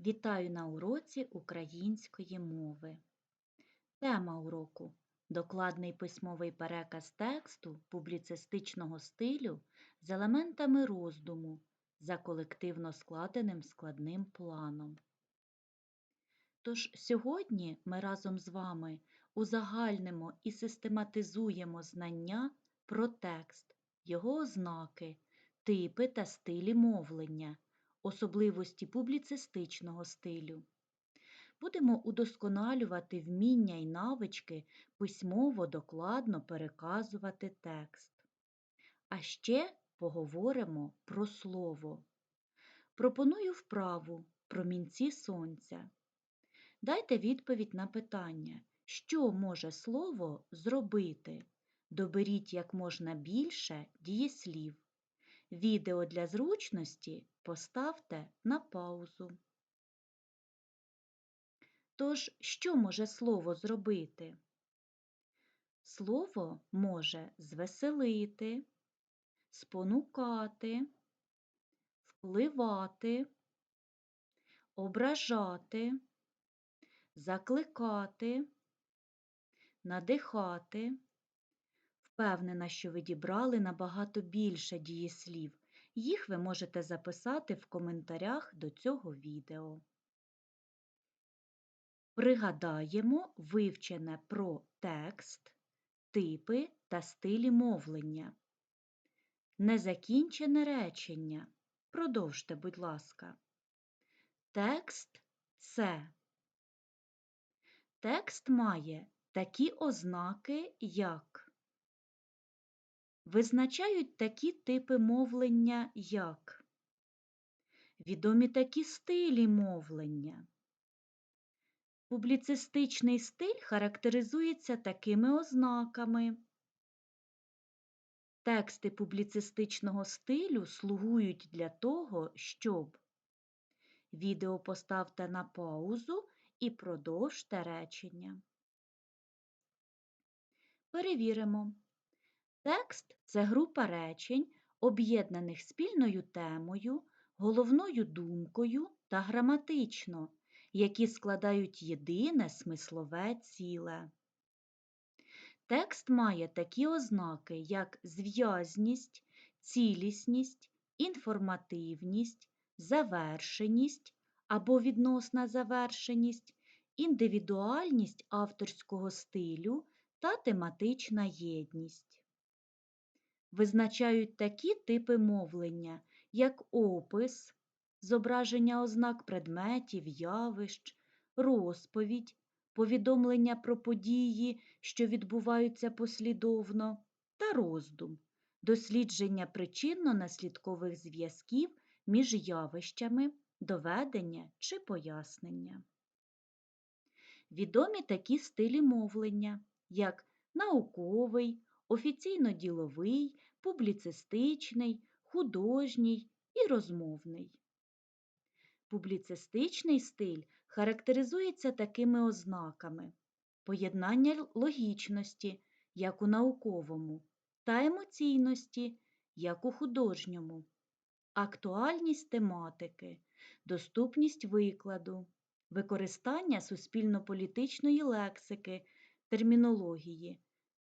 Вітаю на уроці української мови. Тема уроку докладний письмовий переказ тексту публіцистичного стилю з елементами роздуму за колективно складеним складним планом. Тож сьогодні ми разом з вами узагальнимо і систематизуємо знання про текст, його ознаки, типи та стилі мовлення особливості публіцистичного стилю. Будемо удосконалювати вміння й навички письмово докладно переказувати текст. А ще поговоримо про слово. Пропоную вправу промінці сонця. Дайте відповідь на питання, що може слово зробити. Доберіть як можна більше дієслів. Відео для зручності поставте на паузу. Тож, що може слово зробити? Слово може звеселити, спонукати, впливати, ображати, закликати, надихати. Впевнена, що ви дібрали набагато більше дієслів. Їх ви можете записати в коментарях до цього відео. Пригадаємо вивчене про текст, типи та стилі мовлення. Незакінчене речення. Продовжте, будь ласка. Текст це. Текст має такі ознаки, як Визначають такі типи мовлення, як відомі такі стилі мовлення. Публіцистичний стиль характеризується такими ознаками. Тексти публіцистичного стилю слугують для того, щоб відео поставте на паузу і продовжте речення. Перевіримо. Текст це група речень, об'єднаних спільною темою, головною думкою та граматично, які складають єдине смислове ціле. Текст має такі ознаки, як зв'язність, цілісність, інформативність, завершеність або відносна завершеність, індивідуальність авторського стилю та тематична єдність визначають такі типи мовлення, як опис, зображення ознак предметів, явищ, розповідь, повідомлення про події, що відбуваються послідовно, та роздум, дослідження причинно-наслідкових зв'язків між явищами, доведення чи пояснення. Відомі такі стилі мовлення, як науковий, офіційно-діловий, публіцистичний, художній і розмовний. Публіцистичний стиль характеризується такими ознаками поєднання логічності, як у науковому, та емоційності, як у художньому, актуальність тематики, доступність викладу, використання суспільно-політичної лексики, термінології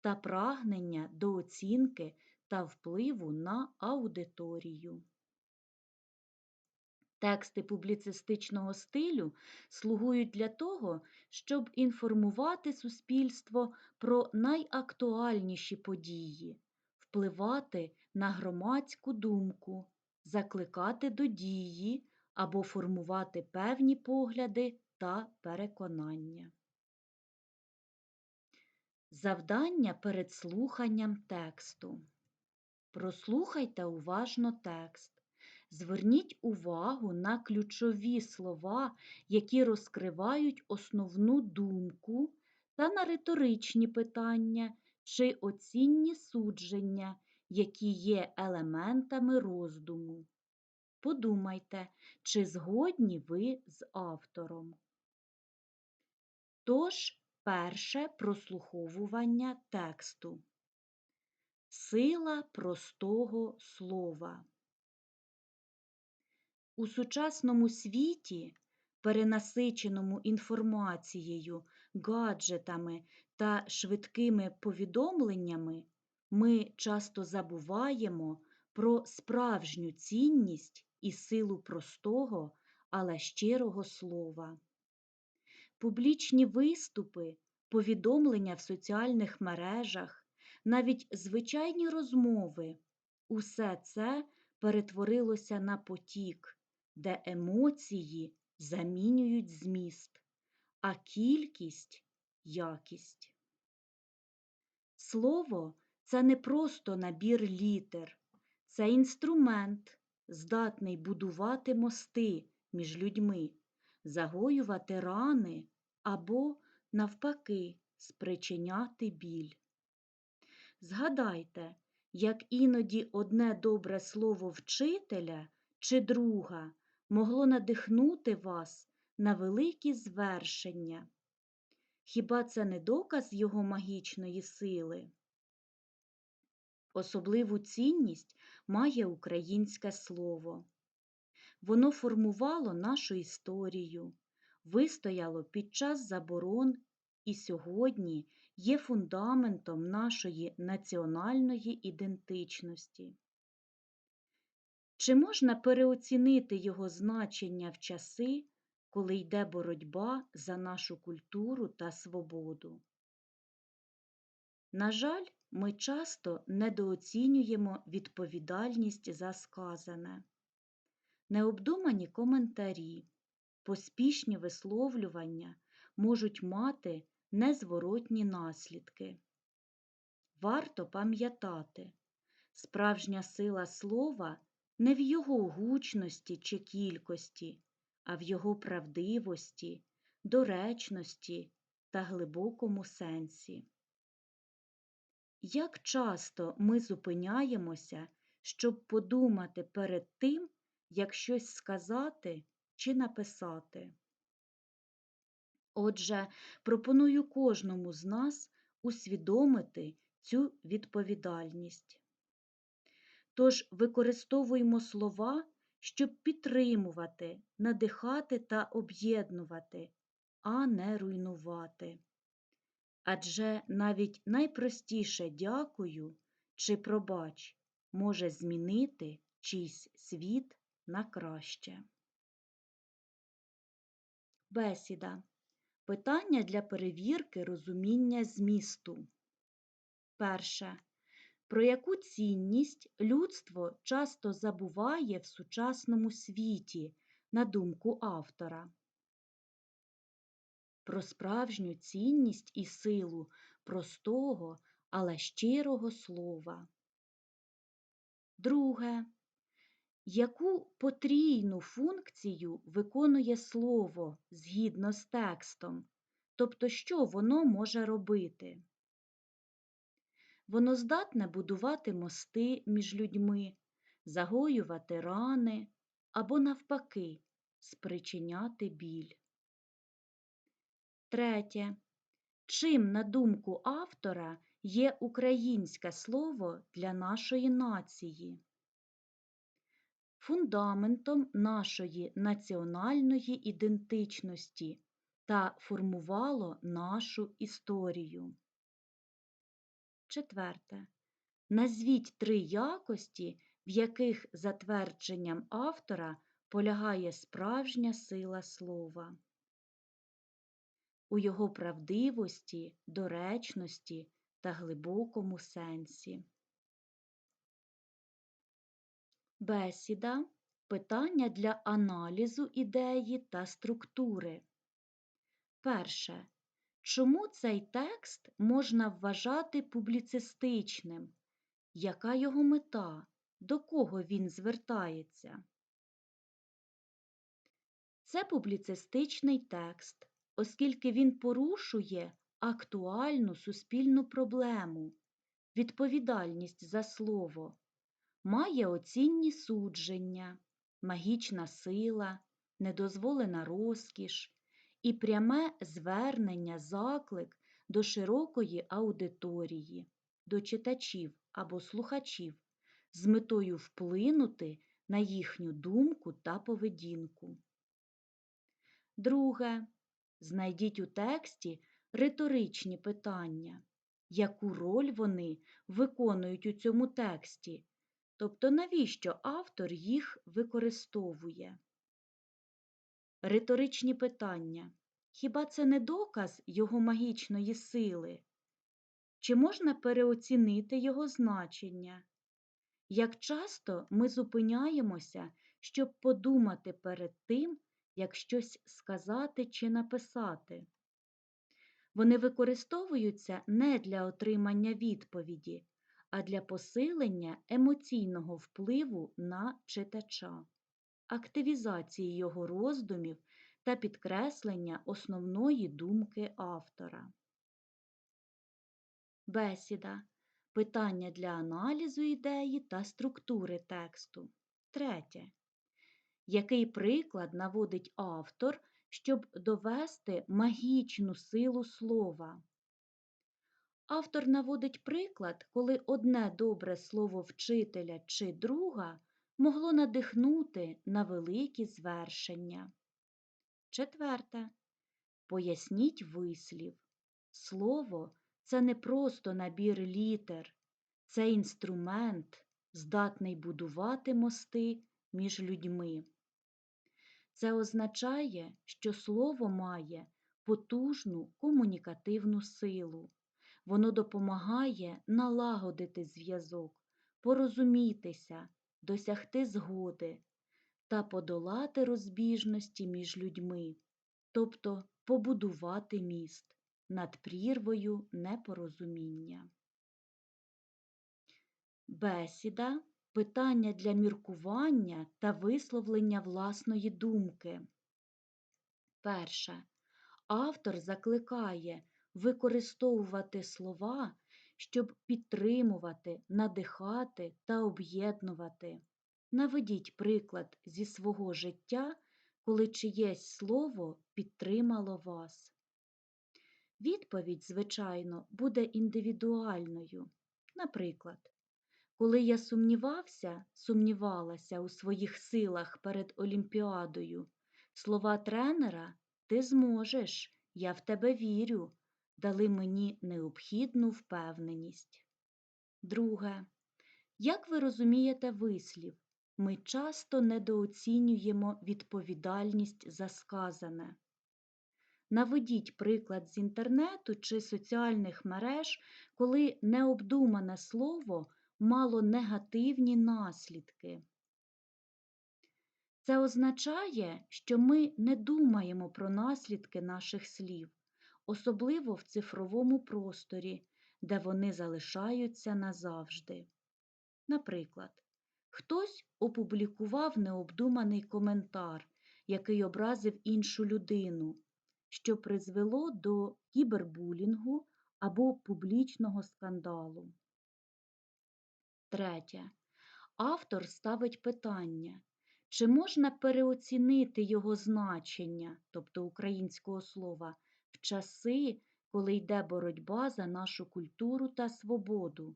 та прагнення до оцінки та впливу на аудиторію. Тексти публіцистичного стилю слугують для того, щоб інформувати суспільство про найактуальніші події, впливати на громадську думку, закликати до дії або формувати певні погляди та переконання. Завдання перед слуханням тексту. Прослухайте уважно текст. Зверніть увагу на ключові слова, які розкривають основну думку, та на риторичні питання чи оцінні судження, які є елементами роздуму. Подумайте, чи згодні ви з автором. Тож, Перше прослуховування тексту. Сила простого слова. У сучасному світі перенасиченому інформацією, гаджетами та швидкими повідомленнями ми часто забуваємо про справжню цінність і силу простого, але щирого слова. Публічні виступи, повідомлення в соціальних мережах, навіть звичайні розмови усе це перетворилося на потік, де емоції замінюють зміст, а кількість якість. Слово це не просто набір літер, це інструмент, здатний будувати мости між людьми, загоювати рани або, навпаки, спричиняти біль. Згадайте, як іноді одне добре слово вчителя чи друга могло надихнути вас на великі звершення. Хіба це не доказ його магічної сили? Особливу цінність має українське слово. Воно формувало нашу історію, вистояло під час заборон і сьогодні є фундаментом нашої національної ідентичності. Чи можна переоцінити його значення в часи, коли йде боротьба за нашу культуру та свободу? На жаль, ми часто недооцінюємо відповідальність за сказане, необдумані коментарі, поспішні висловлювання можуть мати незворотні наслідки. Варто пам'ятати, справжня сила слова не в його гучності чи кількості, а в його правдивості, доречності та глибокому сенсі. Як часто ми зупиняємося, щоб подумати перед тим, як щось сказати чи написати? Отже, пропоную кожному з нас усвідомити цю відповідальність. Тож використовуємо слова, щоб підтримувати, надихати та об'єднувати, а не руйнувати. Адже навіть найпростіше дякую чи пробач може змінити чийсь світ на краще. Бесіда. Питання для перевірки розуміння змісту. Перше. Про яку цінність людство часто забуває в сучасному світі, на думку автора? Про справжню цінність і силу простого, але щирого слова. Друге. Яку потрійну функцію виконує слово згідно з текстом, тобто що воно може робити? Воно здатне будувати мости між людьми, загоювати рани або, навпаки, спричиняти біль. Третє. Чим, на думку автора, є українське слово для нашої нації? Фундаментом нашої національної ідентичності та формувало нашу історію. Четверте. Назвіть три якості, в яких за твердженням автора полягає справжня сила слова. У його правдивості, доречності та глибокому сенсі. Бесіда питання для аналізу ідеї та структури. Перше. Чому цей текст можна вважати публіцистичним? Яка його мета? До кого він звертається? Це публіцистичний текст, оскільки він порушує актуальну суспільну проблему, відповідальність за слово, має оцінні судження, магічна сила, недозволена розкіш і пряме звернення заклик до широкої аудиторії, до читачів або слухачів з метою вплинути на їхню думку та поведінку. Друге. Знайдіть у тексті риторичні питання, яку роль вони виконують у цьому тексті, тобто навіщо автор їх використовує. Риторичні питання. Хіба це не доказ його магічної сили? Чи можна переоцінити його значення? Як часто ми зупиняємося, щоб подумати перед тим, як щось сказати чи написати? Вони використовуються не для отримання відповіді, а для посилення емоційного впливу на читача, активізації його роздумів та підкреслення основної думки автора. Бесіда. Питання для аналізу ідеї та структури тексту. Третє. Який приклад наводить автор, щоб довести магічну силу слова? Автор наводить приклад, коли одне добре слово вчителя чи друга могло надихнути на великі звершення. Четверте. Поясніть вислів. Слово це не просто набір літер, це інструмент, здатний будувати мости між людьми. Це означає, що слово має потужну комунікативну силу. Воно допомагає налагодити зв'язок, порозумітися, досягти згоди та подолати розбіжності між людьми, тобто побудувати міст над прірвою непорозуміння. Бесіда питання для міркування та висловлення власної думки. Перше. Автор закликає використовувати слова, щоб підтримувати, надихати та об'єднувати. Наведіть приклад зі свого життя, коли чиєсь слово підтримало вас. Відповідь, звичайно, буде індивідуальною. Наприклад, коли я сумнівався, сумнівалася у своїх силах перед Олімпіадою, слова тренера Ти зможеш, я в тебе вірю, дали мені необхідну впевненість. Друге. Як ви розумієте вислів? Ми часто недооцінюємо відповідальність за сказане. Наведіть приклад з інтернету чи соціальних мереж, коли необдумане слово мало негативні наслідки. Це означає, що ми не думаємо про наслідки наших слів, особливо в цифровому просторі, де вони залишаються назавжди. Наприклад, хтось опублікував необдуманий коментар, який образив іншу людину що призвело до кібербулінгу або публічного скандалу. Третє. Автор ставить питання, чи можна переоцінити його значення, тобто українського слова, часи, коли йде боротьба за нашу культуру та свободу,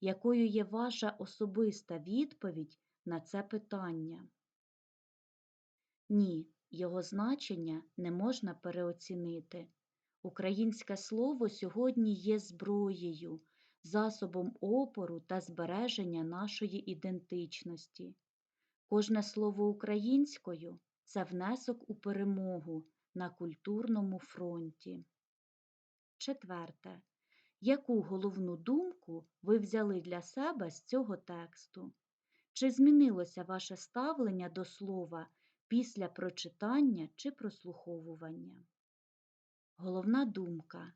якою є ваша особиста відповідь на це питання? Ні, його значення не можна переоцінити. Українське слово сьогодні є зброєю, засобом опору та збереження нашої ідентичності. Кожне слово українською це внесок у перемогу на культурному фронті. Четверте. Яку головну думку ви взяли для себе з цього тексту? Чи змінилося ваше ставлення до слова після прочитання чи прослуховування. Головна думка.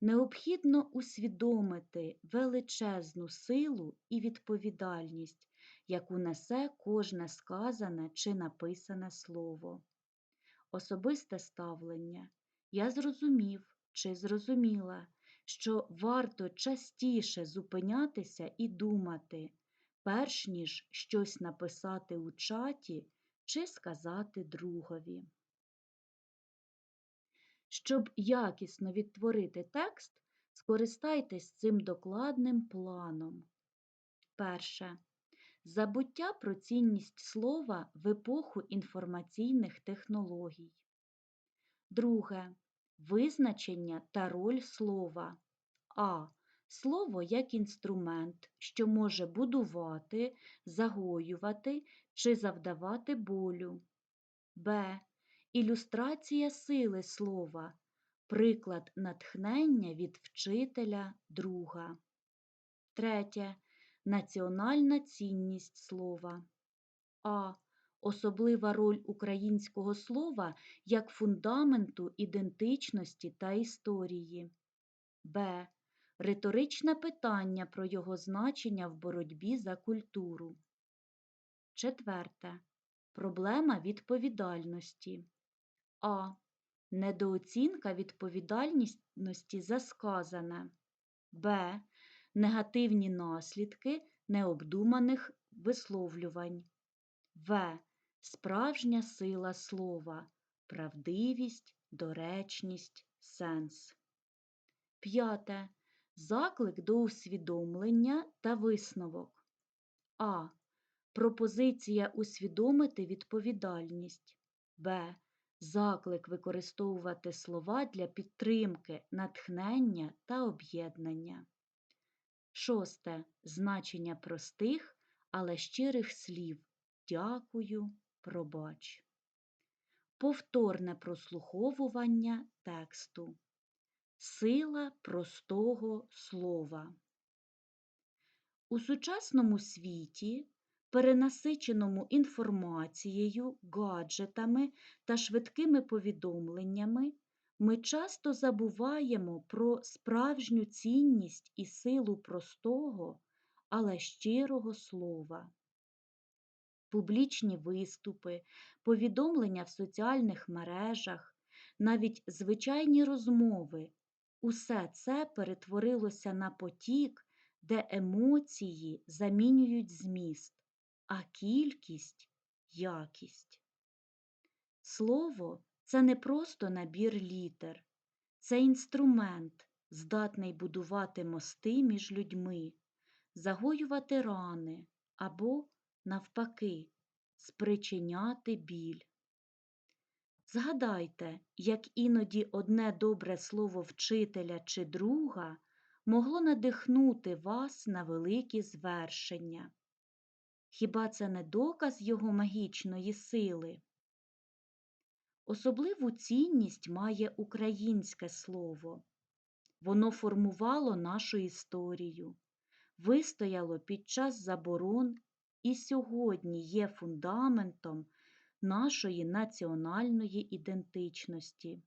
Необхідно усвідомити величезну силу і відповідальність, яку несе кожне сказане чи написане слово. Особисте ставлення. Я зрозумів чи зрозуміла, що варто частіше зупинятися і думати, перш ніж щось написати у чаті чи сказати другові. Щоб якісно відтворити текст, скористайтесь цим докладним планом. Перше. Забуття про цінність слова в епоху інформаційних технологій. Друге. Визначення та роль слова. А. Слово як інструмент, що може будувати, загоювати чи завдавати болю. Б. Ілюстрація сили слова. Приклад натхнення від вчителя друга. Третє. Національна цінність слова. А. Особлива роль українського слова як фундаменту ідентичності та історії. Б. Риторичне питання про його значення в боротьбі за культуру. Четверте. Проблема відповідальності. А. Недооцінка відповідальності за сказане. Б. Негативні наслідки необдуманих висловлювань. В. Справжня сила слова, правдивість, доречність, сенс. П'яте. Заклик до усвідомлення та висновок. А. Пропозиція усвідомити відповідальність. Б. Заклик використовувати слова для підтримки, натхнення та об'єднання. Шосте. Значення простих, але щирих слів. Дякую, пробач. Повторне прослуховування тексту. Сила простого слова. У сучасному світі, перенасиченому інформацією, гаджетами та швидкими повідомленнями, ми часто забуваємо про справжню цінність і силу простого, але щирого слова. Публічні виступи, повідомлення в соціальних мережах, навіть звичайні розмови усе це перетворилося на потік, де емоції замінюють зміст, а кількість якість. Слово це не просто набір літер, це інструмент, здатний будувати мости між людьми, загоювати рани або, навпаки, спричиняти біль. Згадайте, як іноді одне добре слово вчителя чи друга могло надихнути вас на великі звершення. Хіба це не доказ його магічної сили? Особливу цінність має українське слово. Воно формувало нашу історію, вистояло під час заборон і сьогодні є фундаментом нашої національної ідентичності.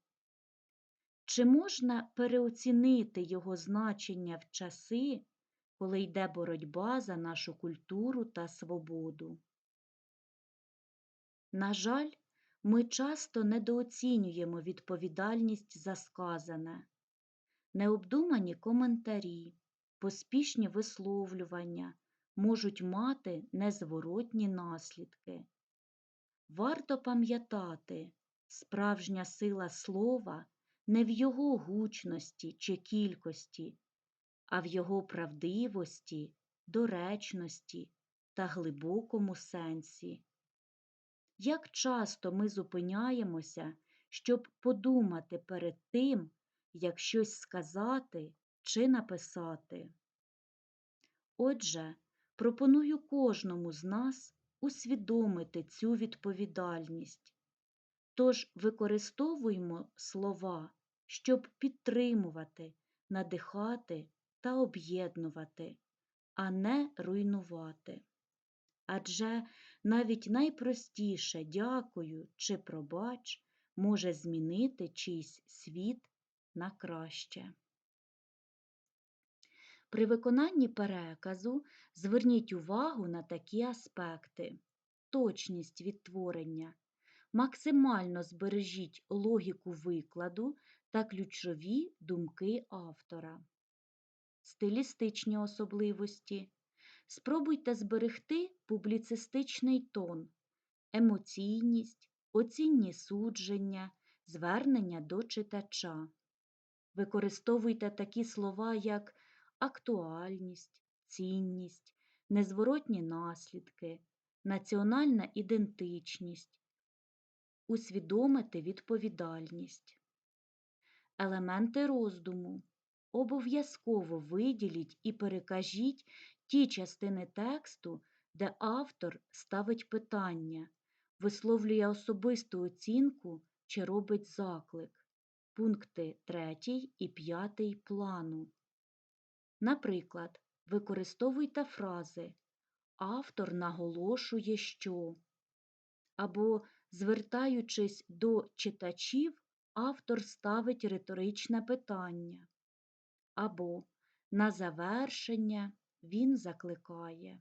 Чи можна переоцінити його значення в часи, коли йде боротьба за нашу культуру та свободу? На жаль, ми часто недооцінюємо відповідальність за сказане, необдумані коментарі, поспішні висловлювання можуть мати незворотні наслідки. Варто пам'ятати, справжня сила слова не в його гучності чи кількості, а в його правдивості, доречності та глибокому сенсі. Як часто ми зупиняємося, щоб подумати перед тим, як щось сказати чи написати? Отже, пропоную кожному з нас усвідомити цю відповідальність. Тож використовуємо слова, щоб підтримувати, надихати та об'єднувати, а не руйнувати. Адже навіть найпростіше дякую чи пробач може змінити чийсь світ на краще. При виконанні переказу зверніть увагу на такі аспекти: точність відтворення. Максимально збережіть логіку викладу та ключові думки автора. Стилістичні особливості. Спробуйте зберегти публіцистичний тон, емоційність, оцінні судження, звернення до читача. Використовуйте такі слова, як актуальність, цінність, незворотні наслідки, національна ідентичність. усвідомити відповідальність. Елементи роздуму. Обов'язково виділіть і перекажіть ті частини тексту, де автор ставить питання, висловлює особисту оцінку чи робить заклик. Пункти 3 і 5 плану. Наприклад, використовуйте фрази Автор наголошує, що або, звертаючись до читачів, автор ставить риторичне питання, або на завершення він закликає.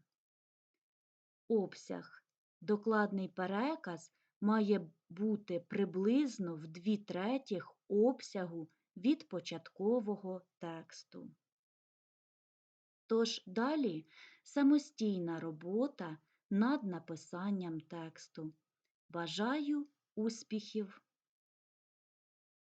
Обсяг. Докладний переказ має бути приблизно в дві третіх обсягу від початкового тексту. Тож далі самостійна робота над написанням тексту. Бажаю успіхів!